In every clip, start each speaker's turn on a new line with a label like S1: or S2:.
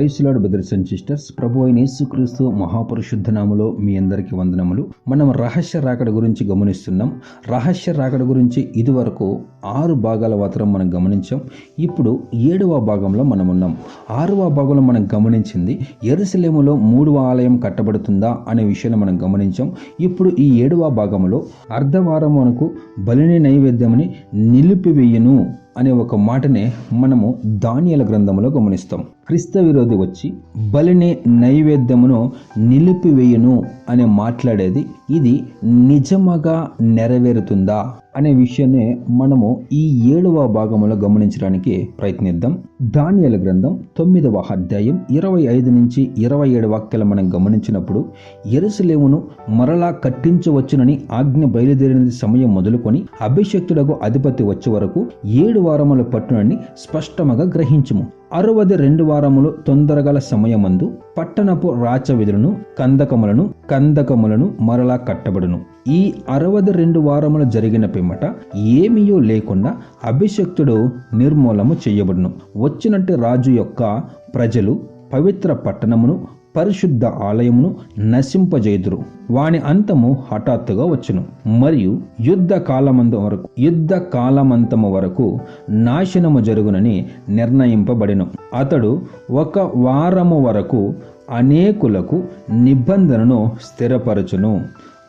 S1: Price brothers and sisters ప్రభు అయిన యేసుక్రీస్తు మహాపరిశుద్ధ నామలో మీ అందరికీ వందనములు. మనం రహస్య రాకడ గురించి గమనిస్తున్నాం. రహస్య రాకడ గురించి ఇదివరకు ఆరు భాగాల మాత్రం మనం గమనించాం. ఇప్పుడు ఏడవ భాగంలో మనం ఉన్నాం. ఆరవ భాగంలో మనం గమనించింది ఎరుసలేములో మూడవ ఆలయం కట్టబడుతుందా అనే విషయాన్ని మనం గమనించాం. ఇప్పుడు ఈ ఏడవ భాగంలో అర్ధవారం మనకు బలిని నైవేద్యమని నిలిపివేయను. అనే ఒక మాటనే మనము ధాన్యాల గ్రంథంలో గమనిస్తాం. క్రీస్తు విరోధి వచ్చి బలిని నైవేద్యమును నిలిపివేయును అని మాట్లాడేది ఇది నిజముగా నెరవేరుతుందా? అనే విషయాన్ని మనము ఈ ఏడవ భాగంలో గమనించడానికి ప్రయత్నిద్దాం. దానియల గ్రంథం తొమ్మిదవ అధ్యాయం ఇరవై ఐదు నుంచి ఇరవై ఏడు వాక్యాలు మనం గమనించినప్పుడు ఎరుసలేమును మరలా కట్టించవచ్చునని ఆజ్ఞ బయలుదేరిన సమయం మొదలుకొని అభిషక్తుడకు అధిపతి వచ్చే వరకు ఏడు వారముల పట్టునని స్పష్టముగా గ్రహించుము. అరవది రెండు వారములు తొందరగల సమయమందు పట్టణపు రాచవిధులను కందకములను కందకములను మరలా కట్టబడును. ఈ అరవది రెండు వారములు జరిగిన పిమ్మట ఏమీయో లేకుండా అభిషక్తుడు నిర్మూలము చేయబడును. వచ్చినట్టు రాజు యొక్క ప్రజలు పవిత్ర పట్టణమును పరిశుద్ధ ఆలయమును నశింపజేదురు. వాని అంతము హఠాత్తుగా వచ్చును. మరియు యుద్ధ కాలమంత వరకు యుద్ధ కాలమంతము వరకు నాశనము జరుగునని నిర్ణయింపబడిను. అతడు ఒక వారము వరకు అనేకులకు నిబంధనను స్థిరపరచును.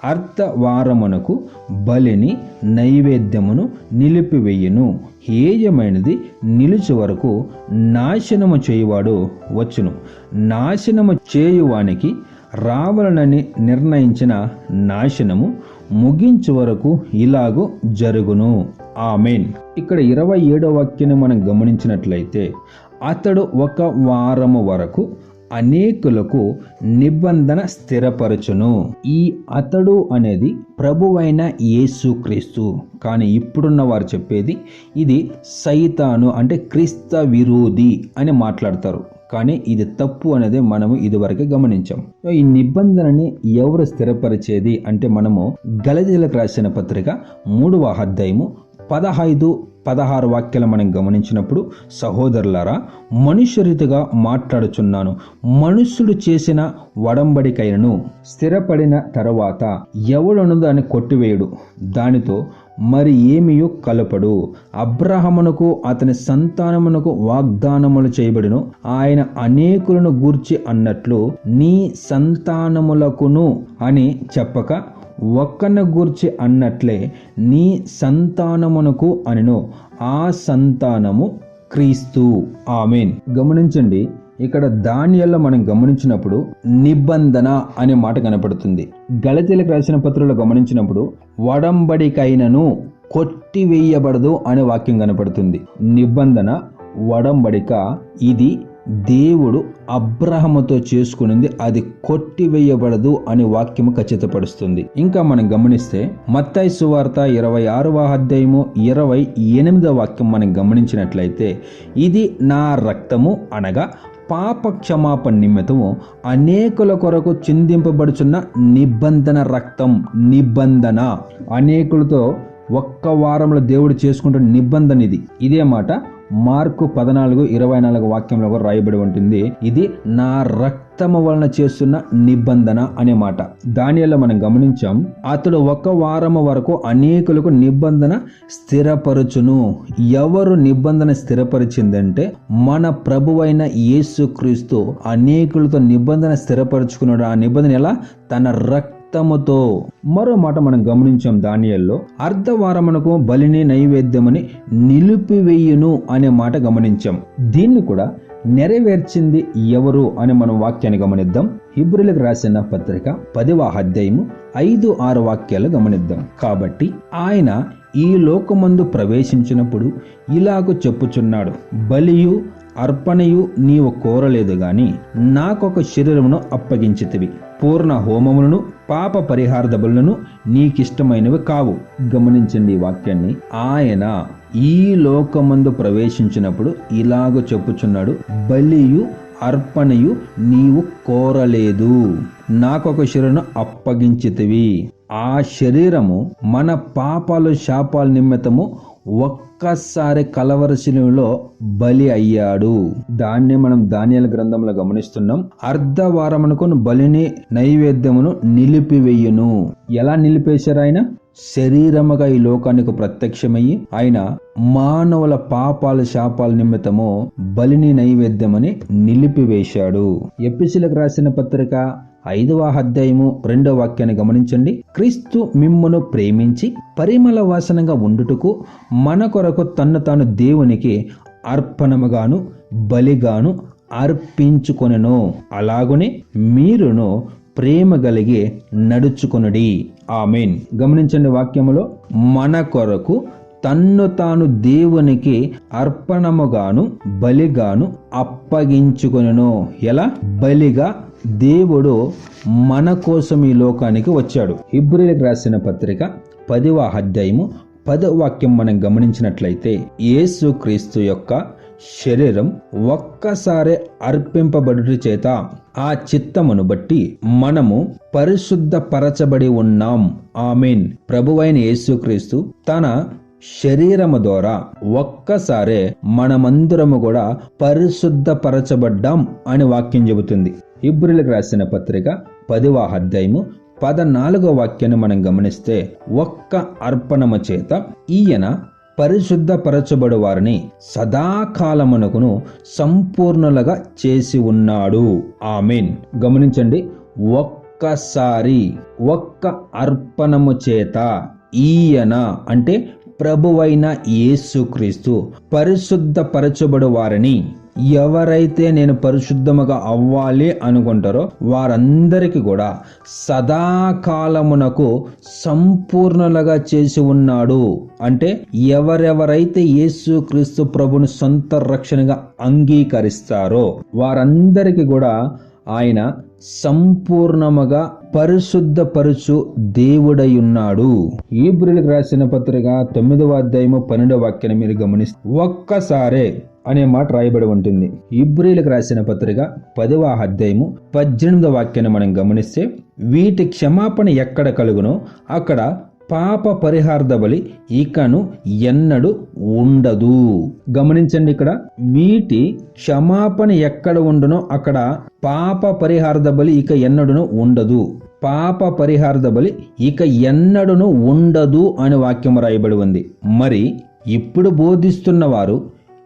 S1: అర్థవారమునకు బలిని నైవేద్యమును నిలిపివేయును. హేయమైనది నిలుచు వరకు నాశనము చేయువాడు వచ్చును. నాశనము చేయువానికి రావాలనని నిర్ణయించిన నాశనము ముగించు వరకు ఇలాగూ జరుగును. ఆమెన్. ఇక్కడ ఇరవై ఏడో వాక్యను మనం గమనించినట్లయితే అతడు ఒక వారము వరకు అనేకులకు నిబంధన స్థిరపరచును. ఈ అతడు అనేది ప్రభువైన యేసుక్రీస్తు కానీ ఇప్పుడున్న వారు చెప్పేది ఇది సైతాను అంటే క్రీస్త విరోధి అని మాట్లాడతారు. కానీ ఇది తప్పు అనేది మనము ఇదివరకే గమనించాం. ఈ నిబంధనని ఎవరు స్థిరపరిచేది అంటే మనము గలజీలకు రాసిన పత్రిక మూడవ అధ్యాయము పదహైదు పదహారు వాక్యాలు మనం గమనించినప్పుడు సహోదరులారా మనుష్యరీతిగా మాట్లాడుచున్నాను. మనుష్యుడు చేసిన వడంబడికైనను స్థిరపడిన తర్వాత ఎవడను దాన్ని కొట్టివేయుడు. దానితో మరి ఏమియో కలపడు? అబ్రహమునకు అతని సంతానమునకు వాగ్దానములు చేయబడిను. ఆయన అనేకులను గూర్చి అన్నట్లు నీ సంతానములకును అని చెప్పక ఒక్కన గూర్చి అన్నట్లే నీ సంతానమునకు అనను. ఆ సంతానము క్రీస్తు. ఆమెన్. గమనించండి ఇక్కడ దానియల్లో మనం గమనించినప్పుడు నిబంధన అనే మాట కనపడుతుంది. గళతీలకు రాసిన పత్రులు గమనించినప్పుడు వడంబడికైనను కొట్టివేయబడదు అనే వాక్యం కనపడుతుంది. నిబంధన వడంబడిక ఇది దేవుడు అబ్రహముతో చేసుకునింది అది కొట్టివేయబడదు అనే వాక్యము ఖచ్చితపడుస్తుంది ఇంకా మనం గమనిస్తే మత్తాయి సువార్త ఇరవై ఆరవ అధ్యాయము ఇరవై ఎనిమిదవ వాక్యం మనం గమనించినట్లయితే ఇది నా రక్తము అనగా పాప క్షమాపణ నిమిత్తము అనేకుల కొరకు చిందింపబడుచున్న నిబంధన రక్తం నిబంధన. అనేకులతో ఒక్క వారంలో దేవుడు చేసుకుంటున్న నిబంధన ఇది. ఇదే మాట మార్కు పద్నాలుగు ఇరవై నాలుగు వాక్యంలో కూడా రాయబడి ఉంటుంది. ఇది నా రక్తము వలన చేస్తున్న నిబంధన అనే మాట. దానిలో మనం గమనించాం అతడు ఒక వారము వరకు అనేకులకు నిబంధన స్థిరపరచును. ఎవరు నిబంధన స్థిరపరిచిందంటే మన ప్రభువైన యేసుక్రీస్తు అనేకులతో నిబంధన స్థిరపరచుకున్నాడు. ఆ నిబంధన ఎలా? తన రక్త రక్తముతో మరో మాట మనం గమనించాం దానియల్లో అర్ధవారమునకు బలిని నైవేద్యమని నిలిపివేయును అనే మాట గమనించాం. దీన్ని కూడా నెరవేర్చింది ఎవరు అని మనం వాక్యాన్ని గమనిద్దాం. హిబ్రిలకు రాసిన పత్రిక పదివ అధ్యాయము ఐదు ఆరు వాక్యాలు గమనిద్దాం. కాబట్టి ఆయన ఈ లోకమందు ప్రవేశించినప్పుడు ఇలాగ చెప్పుచున్నాడు బలియు అర్పణయు నీవు కోరలేదు గాని నాకొక శరీరమును అప్పగించితివి. పూర్ణ హోమములను పాప పరిహార బలులను నీకిష్టమైనవి కావు. గమనించండి ఈ వాక్యాన్ని. ఆయన ఈ లోకమందు ప్రవేశించినప్పుడు ఇలాగ చెప్పుచున్నాడు బలియు అర్పణయు నీవు కోరలేదు. నాకొక శిరను అప్పగించితివి. ఆ శరీరము మన పాపాలు శాపాల నిమిత్తము ఒక్కసారి కలవరశిలో బలి అయ్యాడు. దాన్ని మనం ధాన్యాల గ్రంథంలో గమనిస్తున్నాం. అర్ధవారమునకు బలిని నైవేద్యమును నిలిపివేయును. ఎలా నిలిపేశారు ఆయన? శరీరముగా ఈ లోకానికి ప్రత్యక్షమయ్యి ఆయన మానవుల పాపాల శాపాల నిమిత్తము బలిని నైవేద్యమని నిలిపివేశాడు. ఎపిసిలకు రాసిన పత్రిక ఐదవ అధ్యాయము రెండవ వాక్యాన్ని గమనించండి. క్రీస్తు మిమ్మును ప్రేమించి పరిమళ వాసనగా ఉండుటకు మన కొరకు తన్ను తాను దేవునికి అర్పణముగాను బలిగాను అర్పించుకొనెను. అలాగునే మీరును ప్రేమ కలిగి నడుచుకొనుడి. ఆమెన్. గమనించండి వాక్యములో మన కొరకు తన్ను తాను దేవునికి అర్పణముగాను బలిగాను అప్పగించుకొనెను. ఎలా? బలిగా దేవుడు మన కోసం ఈ లోకానికి వచ్చాడు. హిబ్రిలకు రాసిన పత్రిక పదివ అధ్యాయము పదవ వాక్యం మనం గమనించినట్లయితే యేసు క్రీస్తు యొక్క శరీరం ఒక్కసారి అర్పింపబడుట చేత ఆ చిత్తమును బట్టి మనము పరిశుద్ధపరచబడి ఉన్నాం. ఆమెన్. ప్రభువైన యేసుక్రీస్తు తన శరీరము ద్వారా ఒక్కసారే మనమందరము కూడా పరిశుద్ధపరచబడ్డాం అని వాక్యం చెబుతుంది. ఇబ్రిలకు రాసిన పత్రిక పదివ అధ్యాయము పదనాలుగో వాక్యాన్ని మనం గమనిస్తే ఒక్క అర్పణము చేత ఈయన పరిశుద్ధపరచబడు వారిని సదాకాలమునకును సంపూర్ణులుగా చేసి ఉన్నాడు. ఆమెన్. గమనించండి. ఒక్కసారి ఒక్క అర్పణము చేత ఈయన అంటే ప్రభువైన యేసుక్రీస్తు పరిశుద్ధపరచబడు వారిని ఎవరైతే నేను పరిశుద్ధముగా అవ్వాలి అనుకుంటారో వారందరికీ కూడా సదాకాలమునకు సంపూర్ణలుగా చేసి ఉన్నాడు. అంటే ఎవరెవరైతే యేసు క్రీస్తు ప్రభుని సొంత రక్షణగా అంగీకరిస్తారో వారందరికీ కూడా ఆయన సంపూర్ణముగా పరిశుద్ధపరుచు దేవుడై ఉన్నాడు ఈబ్రిలకు రాసిన పత్రిక తొమ్మిదవ అధ్యాయము పన్నెండవ వాక్యాన్ని మీరు గమనిస్తే ఒక్కసారే అనే మాట రాయబడి ఉంటుంది. ఇబ్రిలకు రాసిన పత్రిక పదవ అధ్యాయము పద్దెనిమిదవ వాక్యాన్ని మనం గమనిస్తే వీటి క్షమాపణ ఎక్కడ కలుగునో అక్కడ పాప పరిహార్థ బలి ఇకను ఎన్నడు ఉండదు. గమనించండి ఇక్కడ వీటి క్షమాపణ ఎక్కడ ఉండునో అక్కడ పాప పరిహార్థ బలి ఇక ఎన్నడును ఉండదు. పాప పరిహార్థ బలి ఇక ఎన్నడును ఉండదు అని వాక్యం రాయబడి ఉంది. మరి ఇప్పుడు బోధిస్తున్న వారు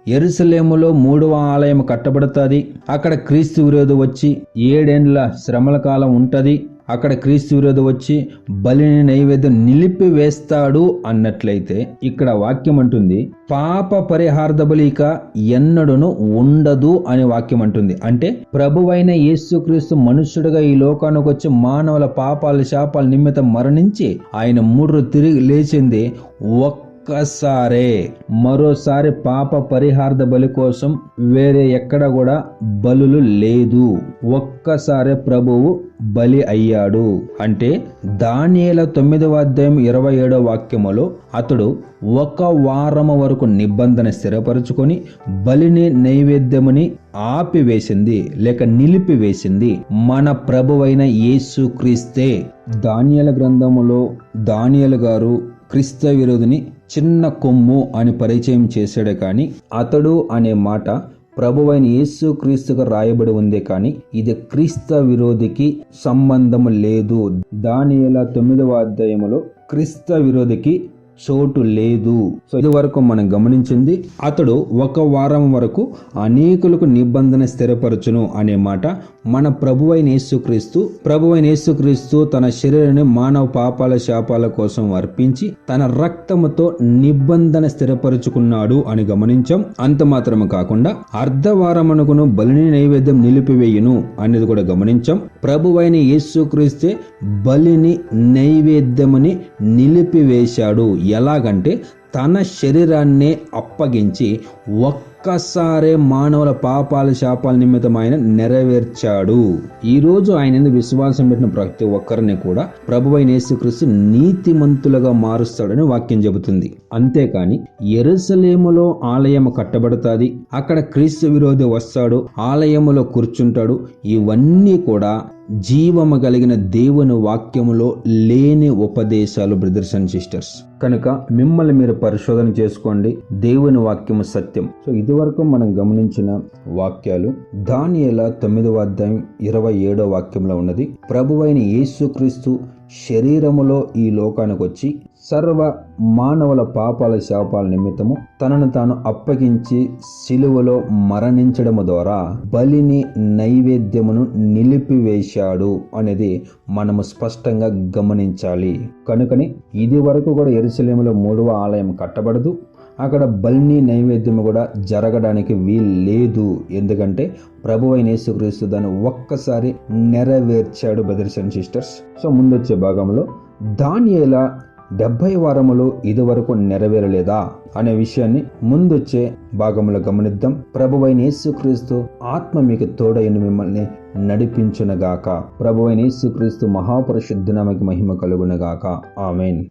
S1: ఎరుసలేములో మూడవ ఆలయం కట్టబడుతుంది అక్కడ క్రీస్తు విరోధి వచ్చి ఏడేండ్ల శ్రమల కాలం ఉంటుంది అక్కడ క్రీస్తు విరోధ వచ్చి బలిని నైవేద్యం నిలిపివేస్తాడు అన్నట్లయితే ఇక్కడ వాక్యం అంటుంది పాప పరిహార్థ బలిక ఇక ఎన్నడును ఉండదు అనే వాక్యం అంటుంది. అంటే ప్రభువైన యేసుక్రీస్తు మనుష్యుడిగా ఈ లోకానికి వచ్చి మానవుల పాపాల శాపాల నిమిత్తం మరణించి ఆయన మూడు తిరిగి లేచింది ఒక్క ఒక్కసారే మరోసారి పాప పరిహార్థ బలి కోసం వేరే ఎక్కడ కూడా బలులు లేదు. ఒక్కసారే ప్రభువు బలి అయ్యాడు. అంటే దానియల తొమ్మిదవ అధ్యాయం ఇరవై ఏడో వాక్యములో అతడు ఒక వారము వరకు నిబంధన స్థిరపరుచుకొని బలిని నైవేద్యముని ఆపివేసింది లేక నిలిపివేసింది మన ప్రభువైన యేసు క్రీస్తే దానియల గ్రంథములో దానియలు గారు క్రీస్తు విరోధిని చిన్న కొమ్ము అని పరిచయం చేశాడే కానీ అతడు అనే మాట ప్రభువైన యేసు క్రీస్తుగా రాయబడి ఉందే కానీ ఇది క్రీస్తు విరోధికి సంబంధం లేదు. దానియల తొమ్మిదవ అధ్యాయములో క్రీస్తు విరోధికి చోటు లేదు. సో ఇది వరకు మనం గమనించింది. అతడు ఒక వారం వరకు అనేకులకు నిబంధన స్థిరపరచును అనే మాట మన ప్రభువైన యేసుక్రీస్తు ప్రభువైన యేసుక్రీస్తు తన శరీరాన్ని మానవ పాపాల శాపాల కోసం అర్పించి తన రక్తముతో నిబంధన స్థిరపరుచుకున్నాడు అని గమనించాం. అంత మాత్రమే కాకుండా అర్ధవారమునకును బలిని నైవేద్యం నిలిపివేయును అనేది కూడా గమనించాం. ప్రభువైన యేసుక్రీస్తే బలిని నైవేద్యముని నిలిపివేశాడు. ఎలాగంటే తన శరీరాన్నే అప్పగించి ఒక్కసారే మానవుల పాపాల శాపాల నిమిత్తం ఆయన నెరవేర్చాడు. ఈరోజు ఆయన విశ్వాసం పెట్టిన ప్రతి ఒక్కరిని కూడా ప్రభువైన యేసుక్రీస్తు నీతిమంతులుగా మారుస్తాడని వాక్యం చెబుతుంది. అంతేకాని ఎరుసలేములో ఆలయం కట్టబడుతుంది అక్కడ క్రీస్తు విరోధి వస్తాడు ఆలయములో కూర్చుంటాడు ఇవన్నీ కూడా జీవము కలిగిన దేవుని వాక్యములో లేని ఉపదేశాలు బ్రదర్స్ అండ్ సిస్టర్స్. కనుక మిమ్మల్ని మీరు పరిశోధన చేసుకోండి. దేవుని వాక్యము సత్యం. సో ఇదివరకు మనం గమనించిన వాక్యాలు దానియేల తొమ్మిదవ అధ్యాయం ఇరవై ఏడో వాక్యంలో ఉన్నది. ప్రభువైన యేసుక్రీస్తు శరీరములో ఈ లోకానికి వచ్చి సర్వ మానవుల పాపాల శాపాల నిమిత్తము తనను తాను అప్పగించి శిలువలో మరణించడము ద్వారా బలిని నైవేద్యమును నిలిపివేశాడు అనేది మనము స్పష్టంగా గమనించాలి. కనుకని ఇది వరకు కూడా ఎరుసలేములో మూడవ ఆలయం కట్టబడదు. అక్కడ బలిని నైవేద్యము కూడా జరగడానికి వీలు లేదు ఎందుకంటే ప్రభు అయిన యేసుక్రీస్తు దాన్ని ఒక్కసారి నెరవేర్చాడు బ్రదర్స్ అండ్ సిస్టర్స్. సో ముందొచ్చే భాగంలో దానియేల డెబ్బై వారములు ఇదివరకు నెరవేరలేదా అనే విషయాన్ని ముందొచ్చే భాగంలో గమనిద్దాం. ప్రభువైన యేసుక్రీస్తు ఆత్మ మీకు తోడైన మిమ్మల్ని నడిపించునగాక. ప్రభువైన యేసుక్రీస్తు మహాపరిశుద్ధనామకి మహిమ కలుగునగాక. ఆమెన్.